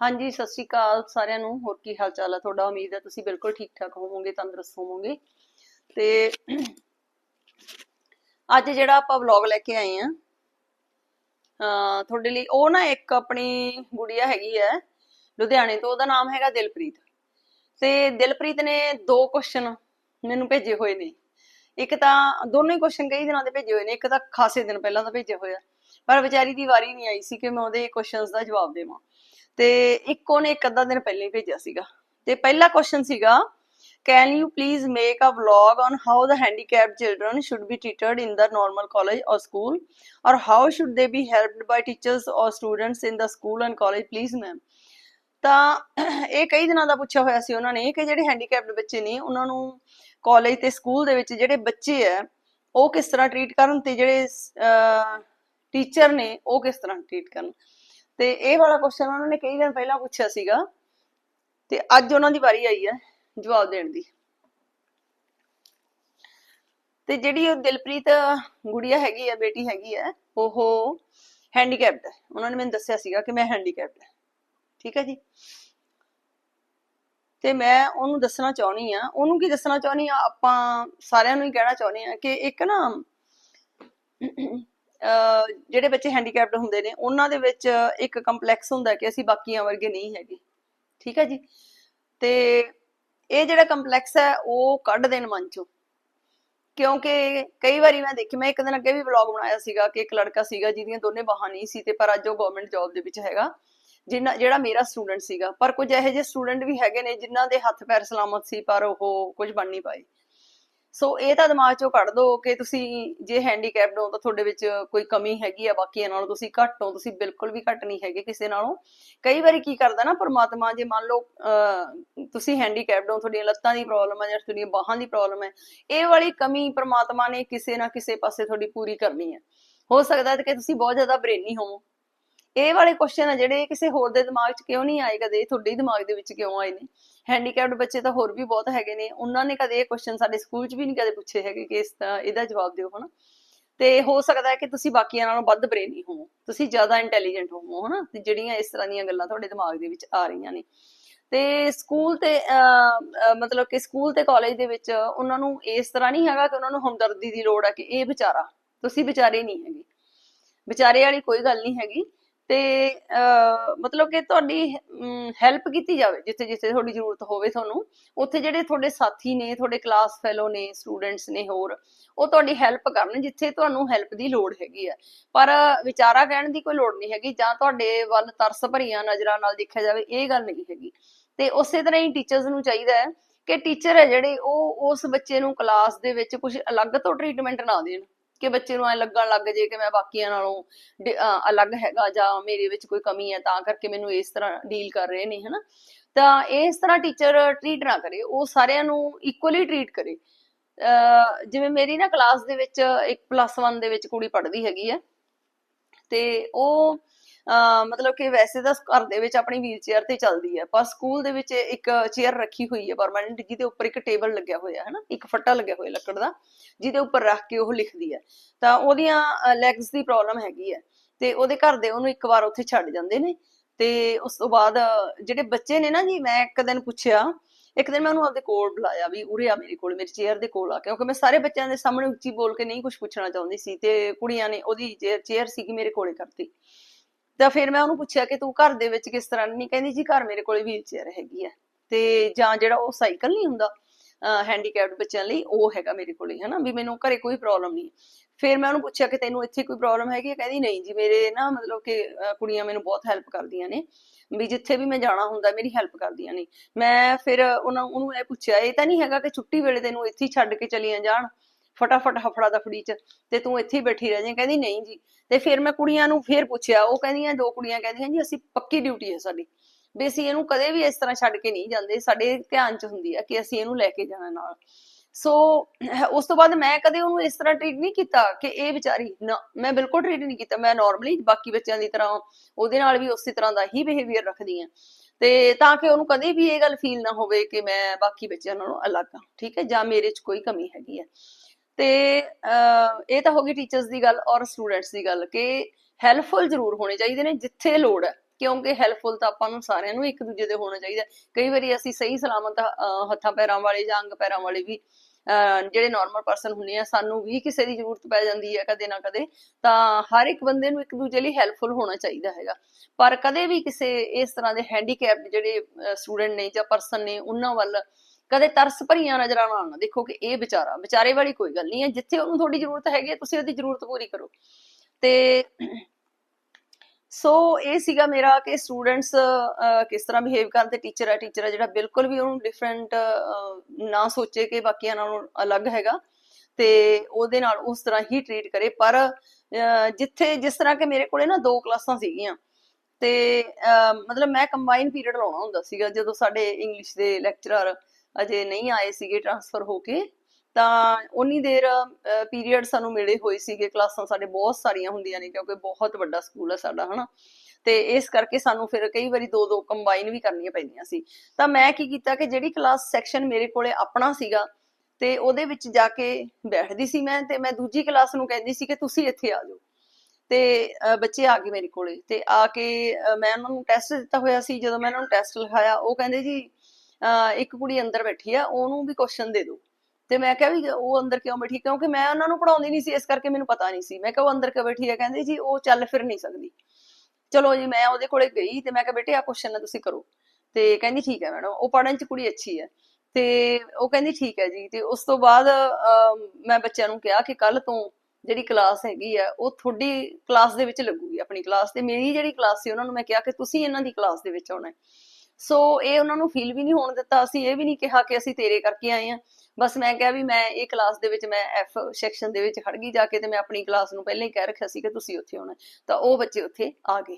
ਹਾਂਜੀ, ਸਤਿ ਸ਼੍ਰੀ ਅਕਾਲ ਸਾਰਿਆਂ ਨੂੰ। ਹੋਰ ਕੀ ਹਾਲ ਚਾਲ ਹੈ ਤੁਹਾਡਾ? ਉਮੀਦ ਹੈ ਤੁਸੀਂ ਬਿਲਕੁਲ ਠੀਕ ਠਾਕ ਹੋਵੋਗੇ, ਤੰਦਰੁਸਤ ਹੋਵੋਗੇ। ਤੇ ਅੱਜ ਜਿਹੜਾ ਆਪਾਂ ਵਲੌਗ ਲੈ ਕੇ ਆਏ ਆ ਤੁਹਾਡੇ ਲਈ ਉਹ ਨਾ ਇੱਕ ਆਪਣੀ ਗੁੜੀਆ ਹੈਗੀ ਹੈ, ਲੁਧਿਆਣੇ ਤੋਂ। ਉਹਦਾ ਨਾਮ ਹੈਗਾ ਦਿਲਪ੍ਰੀਤ। ਤੇ ਦਿਲਪ੍ਰੀਤ ਨੇ ਦੋ ਕੁਐਸਚਨ ਮੈਨੂੰ ਭੇਜੇ ਹੋਏ ਨੇ। ਇੱਕ ਤਾਂ ਦੋਨੋਂ ਹੀ ਕੁਐਸਚਨ ਕਈ ਦਿਨਾਂ ਦੇ ਭੇਜੇ ਹੋਏ ਨੇ, ਇੱਕ ਤਾਂ ਖਾਸੇ ਦਿਨ ਪਹਿਲਾਂ ਦਾ ਭੇਜਿਆ ਹੋਇਆ ਪਰ ਵਿਚਾਰੀ ਦੀ ਵਾਰੀ ਨਹੀਂ ਆਈ ਸੀ ਕਿ ਮੈਂ ਉਹਦੇ ਕੁਐਸਚਨਸ ਦਾ ਜਵਾਬ ਦੇਵਾਂ। ਤੇ ਇੱਕ ਉਹਨੇ ਇੱਕ ਅੱਧਾ ਦਿਨ ਪਹਿਲੇ ਭੇਜਿਆ ਸੀਗਾ ਤੇ ਪਹਿਲਾ ਕੁਐਸਚਨ ਸੀਗਾ can you please make a vlog on how the handicapped children should be treated in the normal college or school or how should they be helped by teachers or students in the school and college please ma'am ਤਾਂ ਇਹ ਕਈ ਦਿਨਾਂ ਦਾ ਪੁੱਛਿਆ ਹੋਇਆ ਸੀ ਉਹਨਾਂ ਨੇ ਕਿ ਜਿਹੜੇ ਹੈਂਡੀਕੈਪਡ ਬੱਚੇ ਨੇ ਉਹਨਾਂ ਨੂੰ ਕਾਲਜ ਤੇ ਸਕੂਲ ਦੇ ਵਿੱਚ ਜਿਹੜੇ ਬੱਚੇ ਆ ਉਹ ਕਿਸ ਤਰ੍ਹਾਂ ਟ੍ਰੀਟ ਕਰਨ ਤੇ ਜਿਹੜੇ ਟੀਚਰ ਨੇ ਉਹ ਕਿਸ ਤਰ੍ਹਾਂ ਟ੍ਰੀਟ ਕਰਨ ਤੇ ਇਹ ਵਾਲਾ ਕੁਐਸਚਨ ਉਹਨਾਂ ਨੇ ਕਈ ਦਿਨ ਪਹਿਲਾਂ ਪੁੱਛਿਆ ਸੀਗਾ ਤੇ ਅੱਜ ਉਹਨਾਂ ਦੀ ਵਾਰੀ ਆਈ ਹੈ ਜਵਾਬ ਦੇਣ ਦੀ। ਤੇ ਜਿਹੜੀ ਉਹ ਦਿਲਪ੍ਰੀਤ ਗੁੜੀਆ ਹੈਗੀ ਹੈ, ਬੇਟੀ ਹੈਗੀ ਹੈ, ਉਹ ਹੈਂਡੀਕੈਪਡ ਹੈ। ਉਹਨਾਂ ਨੇ ਮੈਨੂੰ ਦੱਸਿਆ ਸੀਗਾ ਕਿ ਮੈਂ ਹੈਂਡੀਕੈਪਡ ਹੈ। ਠੀਕ ਹੈ ਜੀ? ਤੇ ਮੈਂ ਉਹਨੂੰ ਦੱਸਣਾ ਚਾਹੁੰਦੀ ਆ ਉਹਨੂੰ ਕੀ ਦੱਸਣਾ ਚਾਹੁੰਦੀ ਆ ਆਪਾਂ ਸਾਰਿਆਂ ਨੂੰ ਹੀ ਕਹਿਣਾ ਚਾਹੁੰਦੇ ਆ ਕਿ ਇੱਕ ਨਾ ਜਿਹੜੇ ਬੱਚੇ ਹੈਂਡੀਕੈਪਡ ਹੁੰਦੇ ਨੇ, ਉਹਨਾਂ ਦੇ ਵਿੱਚ ਇੱਕ ਕੰਪਲੈਕਸ ਹੁੰਦਾ ਕਿ ਅਸੀਂ ਬਾਕੀਆਂ ਵਰਗੇ ਨਹੀਂ ਹੈਗੇ। ਠੀਕ ਹੈ ਜੀ? ਤੇ ਇਹ ਜਿਹੜਾ ਕੰਪਲੈਕਸ ਹੈ, ਉਹ ਕੱਢ ਦੇਣ ਮਨ ਚੋਂ। ਕਿਉਂਕਿ ਕਈ ਵਾਰੀ ਮੈਂ ਦੇਖੀ, ਮੈਂ ਇੱਕ ਦਿਨ ਅੱਗੇ ਵੀ ਵਲੌਗ ਬਣਾਇਆ ਸੀਗਾ ਕਿ ਇੱਕ ਲੜਕਾ ਸੀਗਾ ਜਿਹਦੀਆਂ ਦੋਨੇ ਬਾਹਾਂ ਨਹੀਂ ਸੀ ਤੇ ਪਰ ਅੱਜ ਉਹ ਗਵਰਨਮੈਂਟ ਜੌਬ ਦੇ ਵਿੱਚ ਹੈਗਾ, ਜਿੰਨਾ, ਜਿਹੜਾ ਮੇਰਾ ਸਟੂਡੈਂਟ ਸੀਗਾ। ਪਰ ਕੁਝ ਇਹੋ ਜਿਹੇ ਸਟੂਡੈਂਟ ਵੀ ਹੈਗੇ ਨੇ ਜਿਨ੍ਹਾਂ ਦੇ ਹੱਥ ਪੈਰ ਸਲਾਮਤ ਸੀ, ਪਰ ਉਹ ਕੁਝ ਬਣ ਨਹੀਂ ਪਾਏ। ਸੋ ਇਹ ਤਾਂ ਦਿਮਾਗ ਚੋਂ ਕੱਢ ਦਿਓ ਕਿ ਤੁਸੀਂ ਜੇ ਹੈਂਡੀਕੈਪਡ ਹੋ ਤਾਂ ਤੁਹਾਡੇ ਵਿੱਚ ਕੋਈ ਕਮੀ ਹੈਗੀ ਆ ਬਾਕੀਆਂ ਨਾਲੋਂ ਤੁਸੀਂ ਘੱਟ ਹੋ, ਤੁਸੀਂ ਬਿਲਕੁਲ ਵੀ ਘੱਟ ਨਹੀਂ ਹੈਗੇ ਕਿਸੇ ਨਾਲੋਂ। ਕਈ ਵਾਰੀ ਕੀ ਕਰਦਾ ਨਾ ਪਰਮਾਤਮਾ, ਜੇ ਮੰਨ ਲਓ ਤੁਸੀਂ ਹੈਂਡੀਕੈਪਡ ਹੋ, ਤੁਹਾਡੀਆਂ ਲੱਤਾਂ ਦੀ ਪ੍ਰੋਬਲਮ ਹੈ ਜਾਂ ਤੁਹਾਡੀਆਂ ਬਾਹਾਂ ਦੀ ਪ੍ਰੋਬਲਮ ਹੈ ਇਹ ਵਾਲੀ ਕਮੀ ਪਰਮਾਤਮਾ ਨੇ ਕਿਸੇ ਨਾ ਕਿਸੇ ਪਾਸੇ ਤੁਹਾਡੀ ਪੂਰੀ ਕਰਨੀ ਹੈ ਹੋ ਸਕਦਾ ਹੈ ਕਿ ਤੁਸੀਂ ਬਹੁਤ ਜ਼ਿਆਦਾ ਬ੍ਰੇਨੀ ਹੋਵੋ। ਇਹ ਵਾਲੇ ਕੁਐਸਚਨ ਆ ਜਿਹੜੇ ਕਿਸੇ ਹੋਰ ਦੇ ਦਿਮਾਗ 'ਚ ਕਿਉਂ ਨਹੀਂ ਆਏ, ਕਦੇ ਤੁਹਾਡੇ ਦਿਮਾਗ ਦੇ ਵਿੱਚ ਕਿਉਂ ਆਏ ਨੇ? ਹੈਂਡੀਕੈਪਡ ਬੱਚੇ ਤਾਂ ਹੋਰ ਵੀ ਬਹੁਤ ਹੈਗੇ ਨੇ। ਉਹਨਾਂ ਨੇ ਕਦੇ ਇਹ ਕੁਐਸਚਨ ਸਾਡੇ ਸਕੂਲ 'ਚ ਵੀ ਨਹੀਂ ਕਦੇ ਪੁੱਛੇ ਹੈਗੇ ਕਿ ਇਸ ਦਾ ਇਹਦਾ ਜਵਾਬ ਦਿਓ, ਹਨਾ? ਤੇ ਹੋ ਸਕਦਾ ਹੈ ਕਿ ਤੁਸੀਂ ਬਾਕੀਆਂ ਨਾਲੋਂ ਵੱਧ ਬ੍ਰੇਨੀ ਹੋਵੋ। ਤੁਸੀਂ ਜ਼ਿਆਦਾ ਇੰਟੈਲੀਜੈਂਟ ਹੋਵੋ, ਹਨਾ? ਤੇ ਜਿਹੜੀਆਂ ਇਸ ਤਰ੍ਹਾਂ ਦੀਆਂ ਗੱਲਾਂ ਤੁਹਾਡੇ ਦਿਮਾਗ ਦੇ ਵਿੱਚ ਆ ਰਹੀਆਂ ਨੇ। ਤੇ ਸਕੂਲ ਤੇ ਮਤਲਬ ਕਿ ਸਕੂਲ ਤੇ ਕਾਲਜ ਦੇ ਵਿੱਚ ਉਹਨਾਂ ਨੂੰ ਇਸ ਤਰ੍ਹਾਂ ਨਹੀਂ ਹੈਗਾ ਕਿ ਉਹਨਾਂ ਨੂੰ ਹਮਦਰਦੀ ਦੀ ਲੋੜ ਆ ਕਿ ਇਹ ਵਿਚਾਰਾ, ਤੁਸੀਂ ਵਿਚਾਰੇ ਨਹੀਂ ਹੈਗੇ। ਵਿਚਾਰੇ ਵਾਲੀ ਕੋਈ ਗੱਲ ਨਹੀਂ ਹੈਗੀ। ਤੇ ਮਤਲਬ ਕਿ ਤੁਹਾਡੀ ਹੈਲਪ ਕੀਤੀ ਜਾਵੇ, ਜਿੱਥੇ ਜਿੱਥੇ ਤੁਹਾਡੀ ਜ਼ਰੂਰਤ ਹੋਵੇ ਤੁਹਾਨੂੰ, ਉੱਥੇ ਜਿਹੜੇ ਤੁਹਾਡੇ ਸਾਥੀ ਨੇ, ਤੁਹਾਡੇ ਕਲਾਸ ਫੈਲੋ ਨੇ ਸਟੂਡੈਂਟਸ ਨੇ ਹੋਰ, ਉਹ ਤੁਹਾਡੀ ਹੈਲਪ ਕਰਨ, ਜਿੱਥੇ ਤੁਹਾਨੂੰ ਹੈਲਪ ਦੀ ਲੋੜ ਹੈਗੀ ਹੈ ਪਰ ਵਿਚਾਰਾ ਕਹਿਣ ਦੀ ਕੋਈ ਲੋੜ ਨਹੀਂ ਹੈਗੀ, ਜਾਂ ਤੁਹਾਡੇ ਵੱਲ ਤਰਸ ਭਰੀਆਂ ਨਜ਼ਰਾਂ ਨਾਲ ਦੇਖਿਆ ਜਾਵੇ, ਇਹ ਗੱਲ ਨਹੀਂ ਹੈਗੀ। ਤੇ ਉਸੇ ਤਰ੍ਹਾਂ ਹੀ ਟੀਚਰਸ ਨੂੰ ਚਾਹੀਦਾ ਹੈ ਕਿ ਟੀਚਰ ਹੈ ਜਿਹੜੇ, ਉਹ ਉਸ ਬੱਚੇ ਨੂੰ ਕਲਾਸ ਦੇ ਵਿੱਚ ਕੁਝ ਅਲੱਗ ਤੋਂ ਟ੍ਰੀਟਮੈਂਟ ਨਾ ਦੇਣ। ਕਿ ਬੱਚੇ ਨੂੰ ਐ ਲੱਗਣ ਲੱਗ ਜੇ ਕਿ ਮੈਂ ਬਾਕੀਆਂ ਨਾਲੋਂ ਅਲੱਗ ਹੈਗਾ ਜਾਂ ਮੇਰੇ ਵਿੱਚ ਕੋਈ ਕਮੀ ਹੈ, ਤਾਂ ਕਰਕੇ ਮੈਨੂੰ ਇਸ ਤਰ੍ਹਾਂ ਡੀਲ ਕਰ ਰਹੇ ਨੇ, ਹਨਾ? ਤਾਂ ਇਸ ਤਰ੍ਹਾਂ ਟੀਚਰ ਟ੍ਰੀਟ ਨਾ ਕਰੇ, ਉਹ ਸਾਰਿਆਂ ਨੂੰ ਇਕੁਅਲੀ ਟ੍ਰੀਟ ਕਰੇ। ਅਹ ਜਿਵੇਂ ਮੇਰੀ ਨਾ ਕਲਾਸ ਦੇ ਵਿੱਚ ਇੱਕ ਪਲੱਸ 1 ਦੇ ਵਿੱਚ ਕੁੜੀ ਪੜ੍ਹਦੀ ਹੈਗੀ ਹੈ, ਤੇ ਉਹ ਮਤਲਬ ਕਿ ਵੈਸੇ ਤਾਂ ਘਰ ਦੇ ਵਿੱਚ ਆਪਣੀ ਵੀਲ ਚੇਅਰ ਤੇ ਚੱਲਦੀ ਹੈ, ਪਰ ਸਕੂਲ ਦੇ ਵਿੱਚ ਇੱਕ ਚੇਅਰ ਰੱਖੀ ਹੋਈ ਹੈ ਪਰਮਾਨੈਂਟ ਜਿਹਦੇ ਉੱਪਰ ਇੱਕ ਟੇਬਲ ਲੱਗਿਆ ਹੋਇਆ ਹੈ ਨਾ ਇੱਕ ਫੱਟਾ ਲੱਗਿਆ ਹੋਇਆ ਲੱਕੜ ਦਾ, ਜਿਹਦੇ ਉੱਪਰ ਰੱਖ ਕੇ ਉਹ ਲਿਖਦੀ ਹੈ। ਤਾਂ ਉਹਦੀਆਂ ਲੈਗਸ ਦੀ ਪ੍ਰੋਬਲਮ ਹੈਗੀ ਹੈ ਤੇ ਉਹਦੇ ਘਰ ਦੇ ਉਹਨੂੰ ਇੱਕ ਵਾਰ ਉੱਥੇ ਛੱਡ ਜਾਂਦੇ ਨੇ ਤੇ ਉਸ ਤੋਂ ਬਾਅਦ ਜਿਹੜੇ ਬੱਚੇ ਨੇ ਨਾ ਜੀ, ਮੈਂ ਇੱਕ ਦਿਨ ਪੁੱਛਿਆ, ਇੱਕ ਦਿਨ ਮੈਂ ਉਹਨੂੰ ਆਪਦੇ ਕੋਲ ਬੁਲਾਇਆ ਵੀ, ਉਰੇ ਆ ਮੇਰੇ ਕੋਲ, ਮੇਰੀ ਚੇਅਰ ਦੇ ਕੋਲ ਆ, ਕਿਉਂਕਿ ਮੈਂ ਸਾਰੇ ਬੱਚਿਆਂ ਦੇ ਸਾਹਮਣੇ ਉੱਚੀ ਬੋਲ ਕੇ ਨਹੀਂ ਕੁਝ ਪੁੱਛਣਾ ਚਾਹੁੰਦੀ ਸੀ ਤੇ ਕੁੜੀਆਂ ਨੇ ਉਹਦੀ ਚੇਅਰ ਸੀਗੀ ਮੇਰੇ ਕੋਲੇ ਕਰਤੀ। ਤਾਂ ਫਿਰ ਮੈਂ ਉਹਨੂੰ ਪੁੱਛਿਆ ਕਿ ਤੂੰ ਘਰ ਦੇ ਵਿੱਚ ਕਿਸ ਤਰ੍ਹਾਂ ਨਹੀਂ? ਕਹਿੰਦੀ ਜੀ ਘਰ ਮੇਰੇ ਕੋਲੇ ਵੀਲ ਚੇਅਰ ਹੈਗੀ ਆ। ਤੇ ਜਾਂ ਜਿਹੜਾ ਉਹ ਸਾਈਕਲ ਨਹੀਂ ਹੁੰਦਾ ਹੈਂਡੀਕੈਪਡ ਬੱਚਿਆਂ ਲਈ, ਉਹ ਹੈਗਾ ਮੇਰੇ ਕੋਲੇ, ਹਨਾ? ਵੀ ਮੈਨੂੰ ਘਰੇ ਕੋਈ ਪ੍ਰੋਬਲਮ ਨਹੀਂ ਫਿਰ ਮੈਂ ਉਹਨੂੰ ਪੁੱਛਿਆ ਕਿ ਤੈਨੂੰ ਇੱਥੇ ਕੋਈ ਪ੍ਰੋਬਲਮ ਹੈਗੀ ਕਹਿੰਦੀ ਨਹੀਂ ਜੀ, ਮੇਰੇ ਨਾ ਮਤਲਬ ਕਿ ਕੁੜੀਆਂ ਮੈਨੂੰ ਬਹੁਤ ਹੈਲਪ ਕਰਦੀਆਂ ਨੇ। ਵੀ ਜਿੱਥੇ ਵੀ ਮੈਂ ਜਾਣਾ ਹੁੰਦਾ, ਮੇਰੀ ਹੈਲਪ ਕਰਦੀਆਂ ਨੇ। ਮੈਂ ਫਿਰ ਉਹਨਾਂ, ਉਹਨੂੰ ਇਹ ਪੁੱਛਿਆ, ਇਹ ਤਾਂ ਨਹੀਂ ਹੈਗਾ ਕਿ ਛੁੱਟੀ ਵੇਲੇ ਤੈਨੂੰ ਇੱਥੇ ਛੱਡ ਕੇ ਚਲੀਆਂ ਜਾਣ? ਫਟਾਫਟ ਹਫੜਾ ਦਫੜੀ ਚ ਤੇ ਤੂੰ ਇੱਥੇ ਬੈਠੀ ਰਹਿ ਜਾਏ ਕਹਿੰਦੀ, ਨਹੀਂ ਜੀ। ਤੇ ਫਿਰ ਮੈਂ ਕੁੜੀਆਂ ਨੂੰ ਫਿਰ ਪੁੱਛਿਆ, ਉਹ ਕਹਿੰਦੀਆਂ, ਦੋ ਕੁੜੀਆਂ ਕਹਿੰਦੀਆਂ, ਜੀ, ਅਸੀਂ ਪੱਕੀ ਡਿਊਟੀ ਹੈ ਸਾਡੀ। ਵੀ ਅਸੀਂ ਇਹਨੂੰ ਕਦੇ ਵੀ ਇਸ ਤਰ੍ਹਾਂ ਛੱਡ ਕੇ ਨਹੀਂ ਜਾਂਦੇ। ਸਾਡੇ ਧਿਆਨ ਚ ਹੁੰਦੀ ਆ ਕਿ ਅਸੀਂ ਇਹਨੂੰ ਲੈ ਕੇ ਜਾਣਾ ਨਾਲ। ਸੋ, ਉਸ ਤੋਂ ਬਾਅਦ ਮੈਂ ਕਦੇ ਉਹਨੂੰ ਇਸ ਤਰ੍ਹਾਂ ਟ੍ਰੀਟ ਨਹੀਂ ਕੀਤਾ ਕਿ ਇਹ ਵਿਚਾਰੀ ਮੈਂ ਬਿਲਕੁਲ ਟ੍ਰੀਟ ਨਹੀਂ ਕੀਤਾ। ਮੈਂ ਨਾਰਮਲੀ ਬਾਕੀ ਬੱਚਿਆਂ ਦੀ ਤਰ੍ਹਾਂ ਉਹਦੇ ਨਾਲ ਵੀ ਉਸੇ ਤਰ੍ਹਾਂ ਦਾ ਹੀ ਬਿਹੇਵੀਅਰ ਰੱਖਦੀ ਆ। ਤੇ ਤਾਂ ਕਿ ਉਹਨੂੰ ਕਦੇ ਵੀ ਇਹ ਗੱਲ ਫੀਲ ਨਾ ਹੋਵੇ ਕਿ ਮੈਂ ਬਾਕੀ ਬੱਚਿਆਂ ਨਾਲੋਂ ਅਲੱਗ ਹਾਂ ਠੀਕ ਹੈ, ਜਾਂ ਮੇਰੇ 'ਚ ਕੋਈ ਕਮੀ ਹੈਗੀ ਹੈ ਤੇ ਇਹ ਤਾਂ ਹੋ ਗਈ ਟੀਚਰਸ ਦੀ ਗੱਲ ਔਰ ਸਟੂਡੈਂਟਸ ਦੀ ਗੱਲ ਕਿ ਹੈਲਪਫੁਲ ਜ਼ਰੂਰ ਹੋਣੇ ਚਾਹੀਦੇ ਨੇ ਜਿੱਥੇ ਲੋੜ ਹੈ, ਕਿਉਂਕਿ ਹੈਲਪਫੁਲ ਤਾਂ ਆਪਾਂ ਨੂੰ ਸਾਰਿਆਂ ਨੂੰ ਇੱਕ ਦੂਜੇ ਦੇ ਹੋਣਾ ਚਾਹੀਦਾ ਕਈ ਵਾਰੀ ਅਸੀਂ ਸਹੀ ਸਲਾਮਤ ਹੱਥਾਂ ਪੈਰਾਂ ਵਾਲੇ ਜਾਂ ਅੰਗ ਪੈਰਾਂ ਵਾਲੇ ਵੀ ਜਿਹੜੇ ਨਾਰਮਲ ਪਰਸਨ ਹੁੰਦੇ ਆ, ਸਾਨੂੰ ਵੀ ਕਿਸੇ ਦੀ ਜ਼ਰੂਰਤ ਪੈ ਜਾਂਦੀ ਹੈ ਕਦੇ ਨਾ ਕਦੇ, ਤਾਂ ਹਰ ਇੱਕ ਬੰਦੇ ਨੂੰ ਇੱਕ ਦੂਜੇ ਲਈ ਹੈਲਪਫੁਲ ਹੋਣਾ ਚਾਹੀਦਾ ਹੈਗਾ। ਪਰ ਕਦੇ ਵੀ ਕਿਸੇ ਇਸ ਤਰ੍ਹਾਂ ਦੇ ਹੈਂਡੀਕੈਪਡ ਜਿਹੜੇ ਸਟੂਡੈਂਟ ਨੇ ਜਾਂ ਪਰਸਨ ਨੇ, ਉਹਨਾਂ ਵੱਲ ਕਦੇ ਤਰਸ ਭਰੀਆਂ ਨਜ਼ਰਾਂ ਨਾਲ ਨਾ ਦੇਖੋ ਕਿ ਇਹ ਵਿਚਾਰਾ ਵਿਚਾਰੇ ਵਾਲੀ ਕੋਈ ਗੱਲ ਨਹੀਂ ਹੈ ਜਿੱਥੇ ਉਹਨੂੰ ਤੁਹਾਡੀ ਜ਼ਰੂਰਤ ਹੈਗੀ ਤੁਸੀਂ ਉਹਦੀ ਜ਼ਰੂਰਤ ਪੂਰੀ ਕਰੋ। ਤੇ ਸੋ ਇਹ ਸੀਗਾ ਮੇਰਾ ਕਿ ਸਟੂਡੈਂਟਸ ਕਿਸ ਤਰ੍ਹਾਂ ਬਿਹੇਵ ਕਰਨ ਟੀਚਰ ਹੈ ਟੀਚਰ ਹੈ ਜਿਹੜਾ ਬਿਲਕੁਲ ਵੀ ਉਹਨੂੰ ਡਿਫਰੈਂਟ ਨਾ ਸੋਚੇ ਕਿ ਬਾਕੀਆਂ ਨਾਲੋਂ ਅਲੱਗ ਹੈਗਾ। ਤੇ ਉਹਦੇ ਨਾਲ ਉਸ ਤਰ੍ਹਾਂ ਹੀ ਟ੍ਰੀਟ ਕਰੇ। ਪਰ ਅਹ, ਜਿੱਥੇ ਜਿਸ ਤਰ੍ਹਾਂ ਕਿ ਮੇਰੇ ਕੋਲੇ ਨਾ ਦੋ ਕਲਾਸਾਂ ਸੀਗੀਆਂ ਤੇ ਮਤਲਬ ਮੈਂ ਕੰਬਾਈਨ ਪੀਰੀਅਡ ਲਾਉਣਾ ਹੁੰਦਾ ਸੀਗਾ ਜਦੋਂ ਸਾਡੇ ਇੰਗਲਿਸ਼ ਦੇ ਲੈਕਚਰਰ ਅਜੇ ਨਹੀਂ ਆਏ ਸੀਗੇ ਟ੍ਰਾਂਸਫਰ ਹੋ ਕੇ, ਤਾਂ ਉਨੀ ਦੇਰ ਪੀਰੀਅਡ ਸਾਨੂੰ ਮਿਲੇ ਹੋਏ ਸੀਗੇ, ਕਲਾਸਾਂ ਸਾਡੇ ਬਹੁਤ ਸਾਰੀਆਂ ਹੁੰਦੀਆਂ ਨੇ, ਕਿਉਂਕਿ ਬਹੁਤ ਵੱਡਾ ਸਕੂਲ ਹੈ ਸਾਡਾ, ਹਨਾ। ਤੇ ਇਸ ਕਰਕੇ ਸਾਨੂੰ ਫਿਰ ਕਈ ਵਾਰੀ ਦੋ ਦੋ ਕੰਬਾਈਨ ਵੀ ਕਰਨੀਆਂ ਪੈਂਦੀਆਂ ਸੀ। ਤਾਂ ਮੈਂ ਕੀ ਕੀਤਾ ਕਿ ਜਿਹੜੀ ਕਲਾਸ ਸੈਕਸ਼ਨ ਮੇਰੇ ਕੋਲੇ ਆਪਣਾ ਸੀਗਾ, ਤੇ ਉਹਦੇ ਵਿੱਚ ਜਾ ਕੇ ਬੈਠਦੀ ਸੀ ਮੈਂ, ਤੇ ਮੈਂ ਦੂਜੀ ਕਲਾਸ ਨੂੰ ਕਹਿੰਦੀ ਸੀ ਕਿ ਤੁਸੀਂ ਇੱਥੇ ਆ ਜਾਓ। ਤੇ ਬੱਚੇ ਆ ਗਏ ਮੇਰੇ ਕੋਲੇ, ਤੇ ਆ ਕੇ ਮੈਂ ਉਹਨਾਂ ਨੂੰ ਟੈਸਟ ਦਿੱਤਾ ਹੋਇਆ ਸੀ, ਜਦੋਂ ਮੈਂ ਉਹਨਾਂ ਨੂੰ ਟੈਸਟ ਲਿਖਾਇਆ, ਉਹ ਕਹਿੰਦੇ ਜੀ ਇੱਕ ਕੁੜੀ ਅੰਦਰ ਬੈਠੀ ਆ, ਉਹਨੂੰ ਵੀ ਕੁਐਸਚਨ ਦੇ ਦਿਓ। ਤੇ ਮੈਂ ਕਿਹਾ ਵੀ ਉਹ ਅੰਦਰ ਕਿਉਂ ਬੈਠੀ? ਕਿਉਂਕਿ ਮੈਂ ਉਹਨਾਂ ਨੂੰ ਪੜਾਉਂਦੀ ਨਹੀਂ ਸੀ, ਇਸ ਕਰਕੇ ਮੈਨੂੰ ਪਤਾ ਨਹੀਂ ਸੀ। ਮੈਂ ਕਿਹਾ ਉਹ ਅੰਦਰ ਕਿਉਂ ਬੈਠੀ ਹੈ ਕਹਿੰਦੇ ਜੀ, ਉਹ ਚੱਲ ਫਿਰ ਨਹੀਂ ਸਕਦੀ। ਚਲੋ ਜੀ, ਮੈਂ ਉਹਦੇ ਕੋਲੇ ਗਈ ਤੇ ਮੈਂ ਕਿਹਾ, ਬੇਟੇ ਆ ਕੁਐਸਚਨ ਤੁਸੀਂ ਕਰੋ। ਤੇ ਕਹਿੰਦੀ, ਠੀਕ ਹੈ ਮੈਡਮ। ਉਹ ਪੜਨ ਚ ਕੁੜੀ ਅੱਛੀ ਹੈ। ਤੇ ਉਹ ਕਹਿੰਦੀ, ਠੀਕ ਹੈ ਜੀ। ਤੇ ਉਸ ਤੋਂ ਬਾਅਦ ਮੈਂ ਬੱਚਿਆਂ ਨੂੰ ਕਿਹਾ ਕਿ ਕੱਲ ਤੋਂ ਜਿਹੜੀ ਕਲਾਸ ਹੈਗੀ ਆ ਉਹ ਤੁਹਾਡੀ ਕਲਾਸ ਦੇ ਵਿੱਚ ਲੱਗੂਗੀ, ਆਪਣੀ ਕਲਾਸ ਤੇ। ਮੇਰੀ ਜਿਹੜੀ ਕਲਾਸ ਸੀ, ਉਹਨਾਂ ਨੂੰ ਮੈਂ ਕਿਹਾ ਕਿ ਤੁਸੀਂ ਇਹਨਾਂ ਦੀ ਕਲਾਸ ਦੇ ਵਿੱਚ ਆਉਣਾ ਹੈ। ਸੋ ਇਹ ਉਹਨਾਂ ਨੂੰ ਫੀਲ ਵੀ ਨਹੀਂ ਹੋਣ ਦਿੱਤਾ। ਅਸੀਂ ਇਹ ਵੀ ਨਹੀਂ ਕਿਹਾ ਕਿ ਅਸੀਂ ਤੇਰੇ ਕਰਕੇ ਆਏ ਆ ਬਸ ਮੈਂ ਕਿਹਾ ਵੀ ਮੈਂ ਇਹ ਕਲਾਸ ਦੇ ਵਿੱਚ ਮੈਂ ਐਫ ਸੈਕਸ਼ਨ ਦੇ ਵਿੱਚ ਖੜ ਗਈ ਜਾ ਕੇ ਤੇ ਮੈਂ ਆਪਣੀ ਕਲਾਸ ਨੂੰ ਪਹਿਲਾਂ ਹੀ ਕਹਿ ਰੱਖਿਆ ਸੀ ਕਿ ਤੁਸੀਂ ਉੱਥੇ ਆਉਣਾ ਤਾਂ ਉਹ ਬੱਚੇ ਉੱਥੇ ਆ ਗਏ।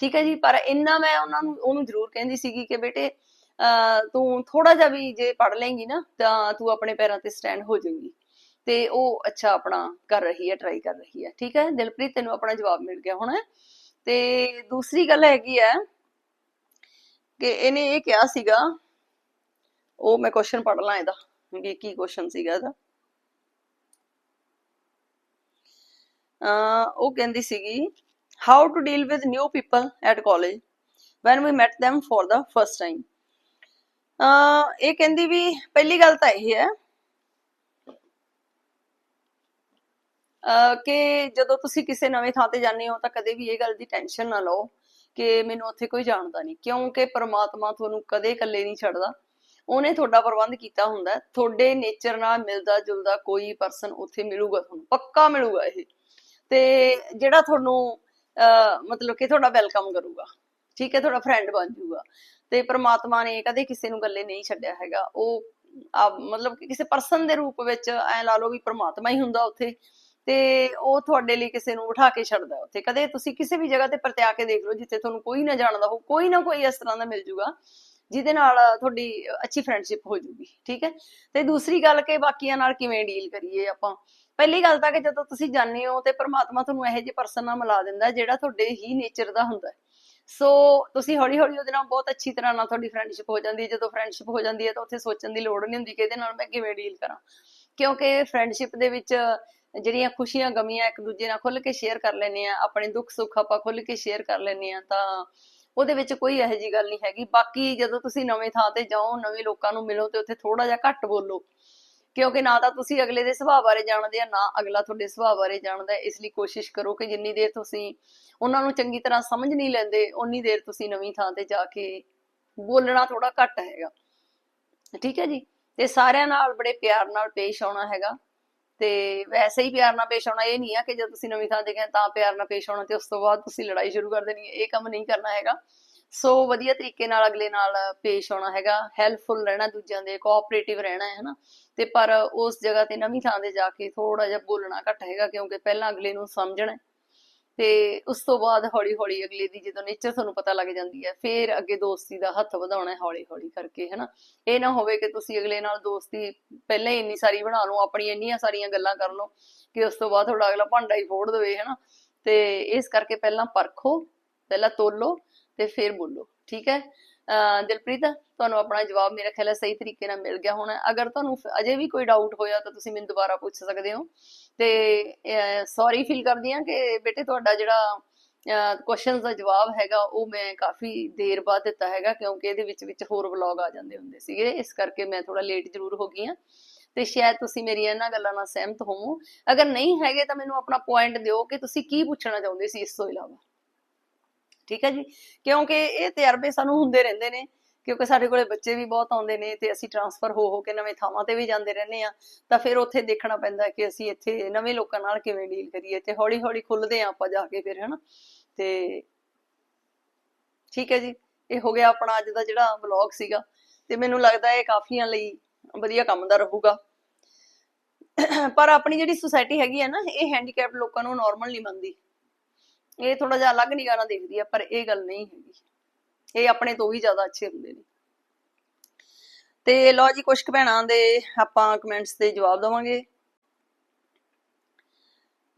ਠੀਕ ਹੈ ਜੀ? ਪਰ ਇੰਨਾ ਮੈਂ ਉਹਨਾਂ ਨੂੰ, ਉਹਨੂੰ ਜ਼ਰੂਰ ਕਹਿੰਦੀ ਸੀਗੀ ਕਿ ਬੇਟੇ, ਅਹ, ਤੂੰ ਥੋੜਾ ਜਿਹਾ ਵੀ ਜੇ ਪੜ ਲੇਂਗੀ ਨਾ, ਤਾਂ ਤੂੰ ਆਪਣੇ ਪੈਰਾਂ ਤੇ ਸਟੈਂਡ ਹੋ ਜਾਏਂਗੀ। ਤੇ ਉਹ ਅੱਛਾ ਆਪਣਾ ਕਰ ਰਹੀ ਹੈ ਟਰਾਈ ਕਰ ਰਹੀ ਹੈ। ਠੀਕ ਹੈ? ਦਿਲਪ੍ਰੀਤ, ਤੈਨੂੰ ਆਪਣਾ ਜਵਾਬ ਮਿਲ ਗਿਆ ਹੋਣਾ ਤੇ ਦੂਸਰੀ ਗੱਲ ਹੈਗੀ ਹੈ ਕਿ ਇਹਨੇ ਇਹ ਕਿਹਾ ਸੀਗਾ, ਉਹ ਮੈਂ ਕੁਐਸਚਨ ਪੜ ਲਾਂ ਇਹਦਾ ਵੀ ਕੀ ਕੁਐਸਚਨ ਸੀਗਾ ਇਹਦਾ। ਉਹ ਕਹਿੰਦੀ ਸੀਗੀ how to deal with new people at college when we met them for the first time ਇਹ ਕਹਿੰਦੀ ਵੀ ਪਹਿਲੀ ਗੱਲ ਤਾਂ ਇਹ ਹੈ ਕਿ ਜਦੋਂ ਤੁਸੀਂ ਕਿਸੇ ਨਵੇਂ ਥਾਂ ਤੇ ਜਾਂਦੇ ਹੋ ਤਾਂ ਕਦੇ ਵੀ ਇਹ ਗੱਲ ਦੀ ਟੈਨਸ਼ਨ ਨਾ ਲਓ। ਕਿ ਮੈਨੂੰ ਉੱਥੇ ਕੋਈ ਜਾਣਦਾ ਨਹੀਂ। ਕਿਉਂਕਿ ਪ੍ਰਮਾਤਮਾ ਤੁਹਾਨੂੰ ਕਦੇ ਇਕੱਲੇ ਨਹੀਂ ਛੱਡਦਾ। ਉਹਨੇ ਤੁਹਾਡਾ ਪ੍ਰਬੰਧ ਕੀਤਾ ਹੁੰਦਾ। ਤੁਹਾਡੇ ਨੇਚਰ ਨਾਲ ਮਿਲਦਾ ਜੁਲਦਾ ਕੋਈ ਪਰਸਨ ਉੱਥੇ ਮਿਲੂਗਾ ਤੁਹਾਨੂੰ। ਪੱਕਾ ਮਿਲੂਗਾ ਇਹ। ਤੇ ਜਿਹੜਾ ਤੁਹਾਨੂੰ ਮਤਲਬ ਕਿ ਤੁਹਾਡਾ ਵੈਲਕਮ ਕਰੂਗਾ। ਠੀਕ ਹੈ ਤੁਹਾਡਾ ਫਰੈਂਡ ਬਣ ਜਾਊਗਾ ਤੇ ਪ੍ਰਮਾਤਮਾ ਨੇ ਕਦੇ ਕਿਸੇ ਨੂੰ ਗੱਲੇ ਨਹੀਂ ਛੱਡਿਆ ਹੈਗਾ। ਉਹ ਆ ਮਤਲਬ ਕਿ ਕਿਸੇ ਪਰਸਨ ਦੇ ਰੂਪ ਵਿੱਚ ਐ ਲਾ ਲਓ ਵੀ ਪ੍ਰਮਾਤਮਾ ਹੀ ਹੁੰਦਾ ਉੱਥੇ। ਤੇ ਉਹ ਤੁਹਾਡੇ ਲਈ ਕਿਸੇ ਨੂੰ ਉਠਾ ਕੇ ਛੱਡਦਾ ਉੱਥੇ। ਕਦੇ ਤੁਸੀਂ ਕਿਸੇ ਵੀ ਜਗ੍ਹਾ ਤੇ ਪਰਤਿਆ ਕੇ ਦੇਖ ਲਓ, ਜਿੱਥੇ ਤੁਹਾਨੂੰ ਕੋਈ ਨਾ ਜਾਣਦਾ ਹੋ ਕੋਈ ਨਾ ਕੋਈ ਇਸ ਤਰ੍ਹਾਂ ਦਾ ਮਿਲ ਜੂਗਾ, ਜਿਹਦੇ ਨਾਲ ਤੁਹਾਡੀ ਅੱਛੀ ਫਰੈਂਡਸ਼ਿਪ ਹੋ ਜੂਗੀ, ਠੀਕ ਹੈ? ਤੇ ਦੂਸਰੀ ਗੱਲ ਕਿ ਬਾਕੀਆਂ ਨਾਲ ਕਿਵੇਂ ਡੀਲ ਕਰੀਏ ਆਪਾਂ? ਪਹਿਲੀ ਗੱਲ ਤਾਂ ਕਿ ਜਦੋਂ ਤੁਸੀਂ ਜਾਂਦੇ ਹੋ ਤੇ ਪ੍ਰਮਾਤਮਾ ਤੁਹਾਨੂੰ ਇਹੋ ਜਿਹੇ ਪਰਸਨ ਨਾਲ ਮਿਲਾ ਦਿੰਦਾ ਹੈ, ਜਿਹੜਾ ਤੁਹਾਡੇ ਹੀ ਨੇਚਰ ਦਾ ਹੁੰਦਾ ਸੋ ਤੁਸੀਂ ਹੌਲੀ ਹੌਲੀ ਉਹਦੇ ਨਾਲ ਬਹੁਤ ਅੱਛੀ ਤਰ੍ਹਾਂ ਨਾਲ ਤੁਹਾਡੀ ਫਰੈਂਡਸ਼ਿਪ ਹੋ ਜਾਂਦੀ ਹੈ। ਜਦੋਂ ਫਰੈਂਡਸ਼ਿਪ ਹੋ ਜਾਂਦੀ ਹੈ ਤਾਂ ਉੱਥੇ ਸੋਚਣ ਦੀ ਲੋੜ ਨਹੀਂ ਹੁੰਦੀ ਕਿ ਇਹਦੇ ਨਾਲ ਮੈਂ ਕਿਵੇਂ ਡੀਲ ਕਰਾਂ। ਕਿਉਂਕਿ ਫਰੈਂਡਸ਼ਿਪ ਦੇ ਵਿੱਚ ਜਿਹੜੀਆਂ ਖੁਸ਼ੀਆਂ ਗਮੀਆਂ ਇੱਕ ਦੂਜੇ ਨਾਲ ਖੁੱਲ ਕੇ ਸ਼ੇਅਰ ਕਰ ਲੈਂਦੇ ਆ ਆਪਣੇ ਦੁੱਖ ਸੁੱਖ ਆਪਾਂ ਖੁੱਲ ਕੇ ਸ਼ੇਅਰ ਕਰ ਲੈਂਦੇ ਆ ਤਾਂ ਉਹਦੇ ਵਿੱਚ ਕੋਈ ਇਹੋ ਜੀ ਗੱਲ ਨਹੀਂ ਹੈਗੀ। ਬਾਕੀ ਜਦੋਂ ਤੁਸੀਂ ਨਵੇਂ ਥਾਂ ਤੇ ਜਾਓ, ਨਵੇਂ ਲੋਕਾਂ ਨੂੰ ਮਿਲੋ ਤੇ ਉੱਥੇ ਥੋੜਾ ਜਿਹਾ ਘੱਟ ਬੋਲੋ, ਕਿਉਂਕਿ ਨਾ ਤਾਂ ਤੁਸੀਂ ਅਗਲੇ ਦੇ ਸੁਭਾਅ ਬਾਰੇ ਜਾਣਦੇ ਆ, ਨਾ ਅਗਲਾ ਤੁਹਾਡੇ ਸੁਭਾਅ ਬਾਰੇ ਜਾਣਦਾ। ਇਸ ਲਈ ਕੋਸ਼ਿਸ਼ ਕਰੋ ਕਿ ਜਿੰਨੀ ਦੇਰ ਤੁਸੀਂ ਉਹਨਾਂ ਨੂੰ ਚੰਗੀ ਤਰ੍ਹਾਂ ਸਮਝ ਨਹੀਂ ਲੈਂਦੇ ਉਨੀ ਦੇਰ ਤੁਸੀਂ ਨਵੀਂ ਥਾਂ ਤੇ ਜਾ ਕੇ ਬੋਲਣਾ ਥੋੜਾ ਘੱਟ ਹੈਗਾ। ਠੀਕ ਹੈ ਜੀ? ਤੇ ਸਾਰਿਆਂ ਨਾਲ, ਬੜੇ ਪਿਆਰ ਨਾਲ ਪੇਸ਼ ਆਉਣਾ ਹੈਗਾ। ਤੇ ਵੈਸੇ ਹੀ ਪਿਆਰ ਨਾਲ ਪੇਸ਼ ਆਉਣਾ ਇਹ ਨਹੀਂ ਆ ਕਿ ਜਦ ਤੁਸੀਂ ਨਵੀਂ ਥਾਂ ਤੇ ਗਏ ਤਾਂ ਪਿਆਰ ਨਾਲ ਪੇਸ਼ ਆਉਣਾ ਤੇ ਉਸ ਤੋਂ ਬਾਅਦ ਤੁਸੀਂ ਲੜਾਈ ਸ਼ੁਰੂ ਕਰ ਦੇਣੀ ਹੈ। ਇਹ ਕੰਮ ਨਹੀਂ ਕਰਨਾ ਹੈਗਾ। ਸੋ ਵਧੀਆ ਤਰੀਕੇ ਨਾਲ ਅਗਲੇ ਨਾਲ ਪੇਸ਼ ਆਉਣਾ ਹੈਗਾ। ਹੈਲਪਫੁਲ ਰਹਿਣਾ ਦੂਜਿਆਂ ਦੇ ਕੋਆਪਰੇਟਿਵ ਰਹਿਣਾ ਹੈ, ਹਨਾ। ਤੇ ਪਰ ਉਸ ਜਗ੍ਹਾ ਤੇ ਨਵੀਂ ਥਾਂ ਤੇ ਜਾ ਕੇ ਥੋੜਾ ਜਿਹਾ ਬੋਲਣਾ ਘੱਟ ਹੈਗਾ ਕਿਉਂਕਿ ਪਹਿਲਾਂ ਅਗਲੇ ਨੂੰ ਸਮਝਣਾ ਤੇ ਉਸ ਤੋਂ ਬਾਅਦ ਹੌਲੀ ਹੌਲੀ ਅਗਲੇ ਦੀ ਜਦੋਂ ਨੇਚਰ ਤੁਹਾਨੂੰ ਪਤਾ ਲੱਗ ਜਾਂਦੀ ਹੈ, ਫਿਰ ਅੱਗੇ ਦੋਸਤੀ ਦਾ ਹੱਥ ਵਧਾਉਣਾ ਹੌਲੀ ਹੌਲੀ ਕਰਕੇ, ਹਨਾ। ਇਹ ਨਾ ਹੋਵੇ ਕਿ ਤੁਸੀਂ ਅਗਲੇ ਨਾਲ ਦੋਸਤੀ ਪਹਿਲਾਂ ਹੀ ਇੰਨੀ ਸਾਰੀ ਬਣਾ ਲਓ ਆਪਣੀਆਂ ਇੰਨੀਆਂ ਸਾਰੀਆਂ ਗੱਲਾਂ ਕਰ ਲਓ ਕਿ ਉਸ ਤੋਂ ਬਾਅਦ ਤੁਹਾਡਾ ਅਗਲਾ ਭਾਂਡਾ ਹੀ ਫੋੜ ਦੇਵੇ, ਹਨਾ। ਤੇ ਇਸ ਕਰਕੇ ਪਹਿਲਾਂ ਪਰਖੋ, ਪਹਿਲਾਂ ਤੋਲੋ ਤੇ ਫਿਰ ਬੋਲੋ, ਠੀਕ ਹੈ। ਦਿਲਪ੍ਰੀਤ, ਤੁਹਾਨੂੰ ਆਪਣਾ ਜਵਾਬ ਮੇਰਾ ਖਿਆਲ ਹੈ ਸਹੀ ਤਰੀਕੇ ਨਾਲ ਮਿਲ ਗਿਆ ਹੋਣਾ। ਅਗਰ ਤੁਹਾਨੂੰ ਅਜੇ ਵੀ ਕੋਈ ਡਾਊਟ ਹੋਇਆ ਤਾਂ ਤੁਸੀਂ ਮੈਨੂੰ ਦੁਬਾਰਾ ਪੁੱਛ ਸਕਦੇ ਹੋ। ਤੇ ਸੌਰੀ ਫੀਲ ਕਰਦੀ ਹਾਂ ਕਿ ਬੇਟੇ ਤੁਹਾਡਾ ਜਿਹੜਾ ਕੁਐਸਚਨਸ ਦਾ ਜਵਾਬ ਹੈਗਾ, ਉਹ ਮੈਂ ਕਾਫੀ ਦੇਰ ਬਾਅਦ ਦਿੱਤਾ ਹੈਗਾ, ਕਿਉਂਕਿ ਇਹਦੇ ਵਿੱਚ ਵਿੱਚ ਹੋਰ ਵਲੌਗ ਆ ਜਾਂਦੇ ਹੁੰਦੇ ਸੀਗੇ। ਇਸ ਕਰਕੇ ਮੈਂ ਥੋੜਾ ਲੇਟ ਜ਼ਰੂਰ ਹੋ ਗਈ ਹਾਂ। ਤੇ ਸ਼ਾਇਦ ਤੁਸੀਂ ਮੇਰੀ ਇਹਨਾਂ ਗੱਲਾਂ ਨਾਲ ਸਹਿਮਤ ਹੋਵੋ। ਅਗਰ ਨਹੀਂ ਹੈਗੇ ਤਾਂ ਮੈਨੂੰ ਆਪਣਾ ਪੁਆਇੰਟ ਦਿਓ ਕਿ ਤੁਸੀਂ ਕੀ ਪੁੱਛਣਾ ਚਾਹੁੰਦੇ ਸੀ ਇਸ ਤੋਂ ਇਲਾਵਾ। ਠੀਕ ਹੈ ਜੀ? ਕਿਉਂਕਿ ਇਹ ਤਜਰਬੇ ਸਾਨੂੰ ਹੁੰਦੇ ਰਹਿੰਦੇ ਨੇ, ਕਿਉਂਕਿ ਸਾਡੇ ਕੋਲੇ ਬੱਚੇ ਵੀ ਬਹੁਤ ਆਉਂਦੇ ਨੇ ਤੇ ਅਸੀਂ ਟਰਾਂਸਫਰ ਹੋ ਹੋ ਕੇ ਨਵੇਂ ਥਾਵਾਂ ਤੇ ਵੀ ਜਾਂਦੇ ਰਹਿੰਦੇ ਆ ਤਾਂ ਫਿਰ ਉੱਥੇ ਦੇਖਣਾ ਪੈਂਦਾ ਕਿ ਅਸੀਂ ਇੱਥੇ ਨਵੇਂ ਲੋਕਾਂ ਨਾਲ ਕਿਵੇਂ ਡੀਲ ਕਰੀਏ ਤੇ ਹੌਲੀ ਹੌਲੀ ਖੁੱਲਦੇ ਆ ਆਪਾਂ ਜਾ ਕੇ ਫਿਰ, ਹਨਾ? ਤੇ ਠੀਕ ਹੈ ਜੀ, ਇਹ ਹੋ ਗਿਆ ਆਪਣਾ ਅੱਜ ਦਾ ਜਿਹੜਾ ਵਲੌਗ ਸੀਗਾ, ਤੇ ਮੈਨੂੰ ਲੱਗਦਾ ਇਹ ਕਾਫੀਆਂ ਲਈ ਵਧੀਆ ਕੰਮ ਦਾ ਰਹੂਗਾ। ਪਰ ਆਪਣੀ ਜਿਹੜੀ ਸੋਸਾਇਟੀ ਹੈਗੀ ਹੈ ਨਾ, ਇਹ ਹੈਂਡੀਕੈਪਡ ਲੋਕਾਂ ਨੂੰ ਨਾਰਮਲ ਨਹੀਂ ਮੰਨਦੀ। ਇਹ ਥੋੜਾ ਜਿਹਾ ਅਲੱਗ ਨਿਗਾਹ ਨਾਲ ਦੇਖਦੀ ਆ, ਪਰ ਇਹ ਗੱਲ ਨਹੀਂ ਹੈਗੀ। ਇਹ ਆਪਣੇ ਤੋਂ ਵੀ ਜ਼ਿਆਦਾ ਅੱਛੇ ਹੁੰਦੇ ਨੇ। ਤੇ ਲਓ ਜੀ ਕੁਝ ਭੈਣਾਂ ਦੇ ਆਪਾਂ ਕਮੈਂਟਸ ਤੇ ਜਵਾਬ ਦਵਾਂਗੇ।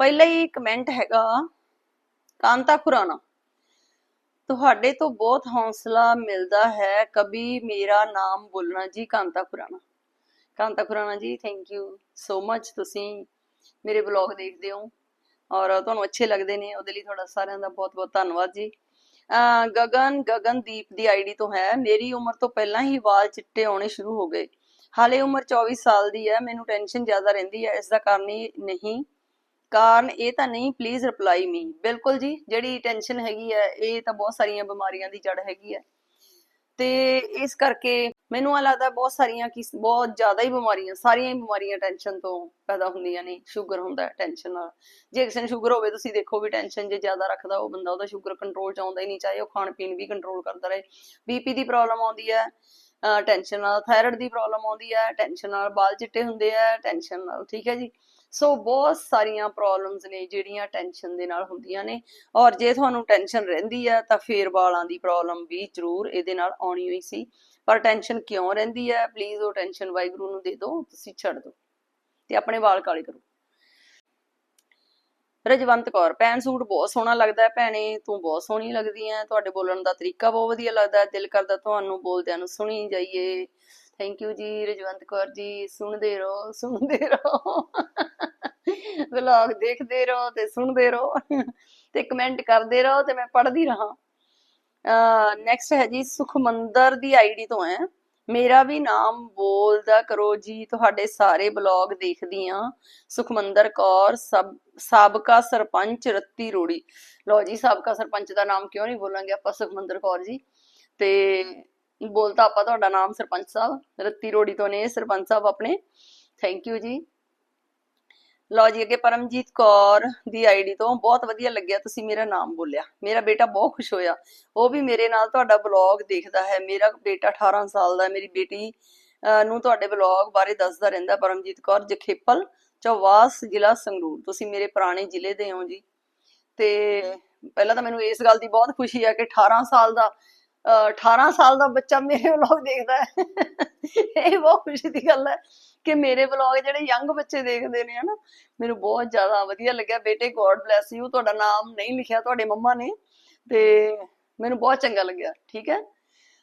ਪਹਿਲਾ ਹੀ ਕਮੈਂਟ ਹੈਗਾ, ਕਾਂਤਾ ਖੁਰਾਨਾ ਤੁਹਾਡੇ ਤੋਂ ਬਹੁਤ ਹੌਸਲਾ ਮਿਲਦਾ ਹੈ ਕभी ਮੇਰਾ ਨਾਮ ਬੋਲਣਾ ਜੀ ਕਾਂਤਾ ਖੁਰਾਨਾ ਕਾਂਤਾ ਖੁਰਾਨਾ ਜੀ ਥੈਂਕ ਯੂ ਸੋ ਮਚ ਤੁਸੀਂ ਮੇਰੇ ਵਲੌਗ ਦੇਖਦੇ ਹੋ। ਔਰ ਤੁਹਾਨੂੰ ਅੱਛੇ ਲੱਗਦੇ ਨੇ, ਉਹਦੇ ਲਈ ਤੁਹਾਡਾ ਸਾਰਿਆਂ ਦਾ ਬਹੁਤ ਬਹੁਤ ਧੰਨਵਾਦ ਜੀ। ਗਗਨ, ਗਗਨਦੀਪ ਦੀ ਆਈਡੀ ਤੋਂ ਹੈ। ਮੇਰੀ ਉਮਰ ਤੋਂ ਪਹਿਲਾਂ ਹੀ ਵਾਲ ਚਿੱਟੇ ਆਉਣੇ ਸ਼ੁਰੂ ਹੋ ਗਏ। ਹਾਲੇ ਉਮਰ 24 ਸਾਲ ਦੀ ਹੈ, ਮੈਨੂੰ ਟੈਨਸ਼ਨ ਜ਼ਿਆਦਾ ਰਹਿੰਦੀ ਹੈ, ਇਸ ਦਾ ਕਾਰਨ ਹੀ ਨਹੀਂ। ਕਾਰਨ ਇਹ ਤਾਂ ਨਹੀਂ ਪਲੀਜ਼ ਰਿਪਲਾਈ ਮੀ ਬਿਲਕੁਲ ਜੀ, ਜਿਹੜੀ ਟੈਨਸ਼ਨ ਹੈਗੀ ਹੈ, ਇਹ ਤਾਂ ਬਹੁਤ ਸਾਰੀਆਂ ਬਿਮਾਰੀਆਂ ਦੀ ਜੜ ਹੈਗੀ ਹੈ। ਤੇ ਇਸ ਕਰਕੇ ਮੈਨੂੰ ਆ ਲੱਗਦਾ ਬਹੁਤ ਸਾਰੀਆਂ ਕੀ ਬਹੁਤ ਜ਼ਿਆਦਾ ਹੀ ਬਿਮਾਰੀਆਂ, ਸਾਰੀਆਂ ਹੀ ਬਿਮਾਰੀਆਂ ਟੈਨਸ਼ਨ ਤੋਂ ਪੈਦਾ ਹੁੰਦੀਆਂ ਨੇ ਸ਼ੂਗਰ ਹੁੰਦਾ ਟੈਨਸ਼ਨ ਨਾਲ। ਜੇ ਕਿਸੇ ਨੂੰ ਸ਼ੂਗਰ ਹੋਵੇ, ਤੁਸੀਂ ਦੇਖੋ ਵੀ ਟੈਨਸ਼ਨ ਜੇ ਜ਼ਿਆਦਾ ਰੱਖਦਾ ਉਹ ਬੰਦਾ ਉਹਦਾ ਸ਼ੂਗਰ ਕੰਟਰੋਲ ਚ ਆਉਂਦਾ ਹੀ ਨਹੀਂ, ਚਾਹੇ ਉਹ ਖਾਣ ਪੀਣ ਵੀ ਕੰਟਰੋਲ ਕਰਦਾ ਰਹੇ। ਬੀਪੀ ਦੀ ਪ੍ਰੋਬਲਮ ਆਉਂਦੀ ਹੈ ਟੈਨਸ਼ਨ ਨਾਲ ਥਾਇਰਾਇਡ ਦੀ ਪ੍ਰੋਬਲਮ ਆਉਂਦੀ ਹੈ ਟੈਨਸ਼ਨ ਨਾਲ ਬਾਲ ਚਿੱਟੇ ਹੁੰਦੇ ਆ ਟੈਨਸ਼ਨ ਨਾਲ, ਠੀਕ ਹੈ ਜੀ? ਸੋ ਬਹੁਤ ਸਾਰੀਆਂ ਪ੍ਰੋਬਲਮਸ ਨੇ ਜਿਹੜੀਆਂ ਟੈਨਸ਼ਨ ਦੇ ਨਾਲ ਹੁੰਦੀਆਂ ਨੇ। ਔਰ ਜੇ ਤੁਹਾਨੂੰ ਟੈਨਸ਼ਨ ਰਹਿੰਦੀ ਹੈ, ਤਾਂ ਫੇਰ ਵਾਲਾਂ ਦੀ ਪ੍ਰੋਬਲਮ ਵੀ ਜ਼ਰੂਰ ਇਹਦੇ ਨਾਲ ਆਉਣੀ ਹੋਈ ਸੀ। ਪਰ ਟੈਨਸ਼ਨ ਕਿਉਂ ਰਹਿੰਦੀ ਹੈ? ਪਲੀਜ਼ ਉਹ ਟੈਨਸ਼ਨ ਵਾਹਿਗੁਰੂ ਨੂੰ ਦੇ ਦਿਓ, ਤੁਸੀਂ ਛੱਡ ਦਿਓ ਤੇ ਆਪਣੇ ਵਾਲ ਕਾਲੇ ਕਰੋ। ਰਜਵੰਤ ਕੌਰ, ਭੈਣ ਸੂਟ ਬਹੁਤ ਸੋਹਣਾ ਲੱਗਦਾ ਭੈਣੇ, ਤੂੰ ਬਹੁਤ ਸੋਹਣੀ ਲੱਗਦੀ ਹੈ, ਤੁਹਾਡੇ ਬੋਲਣ ਦਾ ਤਰੀਕਾ ਬਹੁਤ ਵਧੀਆ ਲੱਗਦਾ ਦਿਲ ਕਰਦਾ ਤੁਹਾਨੂੰ ਬੋਲਦਿਆਂ ਨੂੰ ਸੁਣੀ ਜਾਈਏ। ਥੈਂਕ ਯੂ ਜੀ ਰਜਵੰਤ ਕੌਰ ਜੀ, ਸੁਣਦੇ ਰਹੋ ਸੁਣਦੇ ਰਹੋ। ਵਲੌਗ ਦੇਖਦੇ ਰਹੋ ਤੇ ਸੁਣਦੇ ਰਹੋ ਤੇ ਕਮੈਂਟ ਕਰਦੇ ਰਹੋ ਤੇ ਮੈਂ ਪੜ੍ਹਦੀ ਰਹਾ। ਨੈਕਸਟ ਹੈ ਜੀ ਸੁਖਮੰਦਰ ਦੀ ਆਈਡੀ ਤੋਂ ਹੈ। ਮੇਰਾ ਵੀ ਨਾਮ ਬੋਲਦਾ ਕਰੋ ਜੀ, ਤੁਹਾਡੇ ਸਾਰੇ ਬਲੌਗ ਦੇਖਦੀ ਆ ਸੁਖਮੰਦਰ ਕੌਰ, ਸਬ, ਸਾਬਕਾ ਸਰਪੰਚ ਰੱਤੀ ਰੋੜੀ। ਲੋ ਜੀ, ਸਾਬਕਾ ਸਰਪੰਚ ਦਾ ਨਾਮ ਕਿਉਂ ਨਹੀਂ ਬੋਲਾਂਗੇ ਆਪਾਂ ਸੁਖਮੰਦਰ ਕੌਰ ਜੀ? ਤੇ ਬੋਲਤਾ ਆਪਾਂ ਤੁਹਾਡਾ ਨਾਮ ਸਰਪੰਚ ਸਾਹਿਬ। ਰੱਤੀ ਰੋੜੀ ਤੋਂ ਨੇ ਸਰਪੰਚ ਸਾਹਿਬ ਆਪਣੇ। ਥੈਂਕ ਯੂ ਜੀ। ਲਓ ਜੀ ਅੱਗੇ ਪਰਮਜੀਤ ਕੌਰ ਦੀ ਆਈਡੀ ਤੋਂ ਬਹੁਤ ਵਧੀਆ ਲੱਗਿਆ ਤੁਸੀਂ ਮੇਰਾ ਨਾਮ ਬੋਲਿਆ। ਮੇਰਾ ਬੇਟਾ ਬਹੁਤ ਖੁਸ਼ ਹੋਇਆ। ਉਹ ਵੀ ਮੇਰੇ ਨਾਲ ਤੁਹਾਡਾ ਬਲੌਗ ਦੇਖਦਾ ਹੈ। ਮੇਰਾ ਬੇਟਾ 18 ਸਾਲ ਦਾ ਮੇਰੀ ਬੇਟੀ ਅਹ, ਨੂੰ ਤੁਹਾਡੇ ਬਲੌਗ ਬਾਰੇ ਦੱਸਦਾ ਰਹਿੰਦਾ ਪਰਮਜੀਤ ਕੌਰ ਜਖੇਪਲ ਚੌਵਾਸ ਜ਼ਿਲ੍ਹਾ ਸੰਗਰੂਰ। ਤੁਸੀਂ ਮੇਰੇ ਪੁਰਾਣੇ ਜ਼ਿਲ੍ਹੇ ਦੇ ਹੋ ਜੀ। ਤੇ ਪਹਿਲਾਂ ਤਾਂ ਮੈਨੂੰ ਇਸ ਗੱਲ ਦੀ ਬਹੁਤ ਖੁਸ਼ੀ ਹੈ ਕਿ 18 ਸਾਲ ਦਾ 18 ਸਾਲ ਦਾ ਬੱਚਾ ਮੇਰੇ ਵਲੌਗ ਦੇਖਦਾ ਹੈ। ਇਹ ਬਹੁਤ ਖੁਸ਼ੀ ਦੀ ਗੱਲ ਹੈ ਕਿ ਮੇਰੇ ਵਲੌਗ ਜਿਹੜੇ ਯੰਗ ਬੱਚੇ ਦੇਖਦੇ ਨੇ ਹਨਾ, ਮੈਨੂੰ ਬਹੁਤ ਜ਼ਿਆਦਾ ਵਧੀਆ ਲੱਗਿਆ। ਬੇਟੇ ਗੋਡ ਬlesਸ ਯੂ, ਤੁਹਾਡਾ ਨਾਮ ਨਹੀਂ ਲਿਖਿਆ, ਤੁਹਾਡੇ ਮੰਮਾ ਨੇ ਤੇ ਮੈਨੂੰ ਬਹੁਤ ਚੰਗਾ ਲੱਗਿਆ, ਠੀਕ ਹੈ?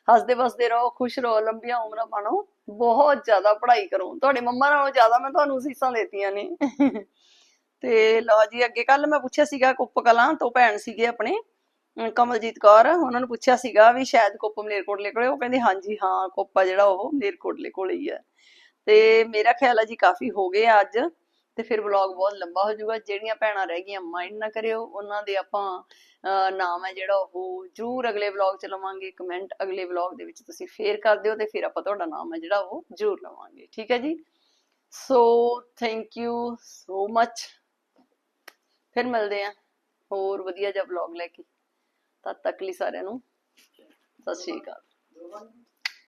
ਹੱਸਦੇ ਵਸਦੇ ਰਹੋ, ਖੁਸ਼ ਰਹੋ, ਲੰਬੀਆਂ ਉਮਰਾਂ ਪਾਣੋ ਬਹੁਤ ਜ਼ਿਆਦਾ ਪੜ੍ਹਾਈ ਕਰੋ। ਤੁਹਾਡੇ ਮੰਮਾ ਨਾਲੋਂ ਜ਼ਿਆਦਾ ਮੈਂ ਤੁਹਾਨੂੰ ਸੀਸਾਂ ਦੇਤੀਆਂ ਨੇ। ਤੇ ਲਓ ਜੀ, ਅੱਗੇ ਕੱਲ ਮੈਂ ਪੁੱਛਿਆ ਸੀਗਾ ਕੁੱਪ ਕਲਾਂ ਤੋਂ ਭੈਣ ਸੀਗੇ ਆਪਣੇ ਕਮਲਜੀਤ ਕੌਰ, ਉਹਨਾਂ ਨੂੰ ਪੁੱਛਿਆ ਸੀਗਾ ਵੀ ਸ਼ਾਇਦ ਕੁੱਪ ਮਲੇਰਕੋਟਲੇ ਕੋਲੇ, ਉਹ ਕਹਿੰਦੇ ਹਾਂਜੀ, ਹਾਂ, ਕੁੱਪ ਜਿਹੜਾ ਉਹ ਮਲੇਰਕੋਟਲੇ ਕੋਲੇ ਹੀ ਹੈ ਤੇ ਮੇਰਾ ਖਿਆਲ ਹੈ ਜੀ ਕਾਫੀ ਹੋ ਗਏ ਅੱਜ, ਤੇ ਫਿਰ ਵਲੌਗ ਬਹੁਤ ਲੰਬਾ ਹੋ ਜਾਊਗਾ। ਜਿਹੜੀਆਂ ਭੈਣਾਂ ਰਹਿ ਗਈਆਂ ਮਾਈਂਡ ਨਾ ਕਰਿਓ, ਉਹਨਾਂ ਦੇ ਆਪਾਂ ਨਾਮ ਹੈ ਜਿਹੜਾ ਉਹ ਜਰੂਰ ਅਗਲੇ ਵਲੌਗ ਚ ਲਵਾਂਗੇ। ਕਮੈਂਟ ਅਗਲੇ ਵਲੌਗ ਦੇ ਵਿੱਚ ਤੁਸੀਂ ਫੇਰ ਕਰ ਦਿਓ ਤੇ ਫਿਰ ਆਪਾਂ ਤੁਹਾਡਾ ਨਾਮ ਹੈ ਜਿਹੜਾ ਉਹ ਜਰੂਰ ਲਵਾਂਗੇ। ਠੀਕ ਹੈ ਜੀ? So thank you so much ਫਿਰ ਮਿਲਦੇ ਆ। ਹੋਰ ਵਧੀਆ ਜਿਹਾ ਵਲੌਗ ਲੈ ਕੇ। ਤਦ ਤੱਕ ਲਈ ਸਾਰਿਆਂ ਨੂੰ। ਸਤਿ ਸ਼੍ਰੀ ਅਕਾਲ।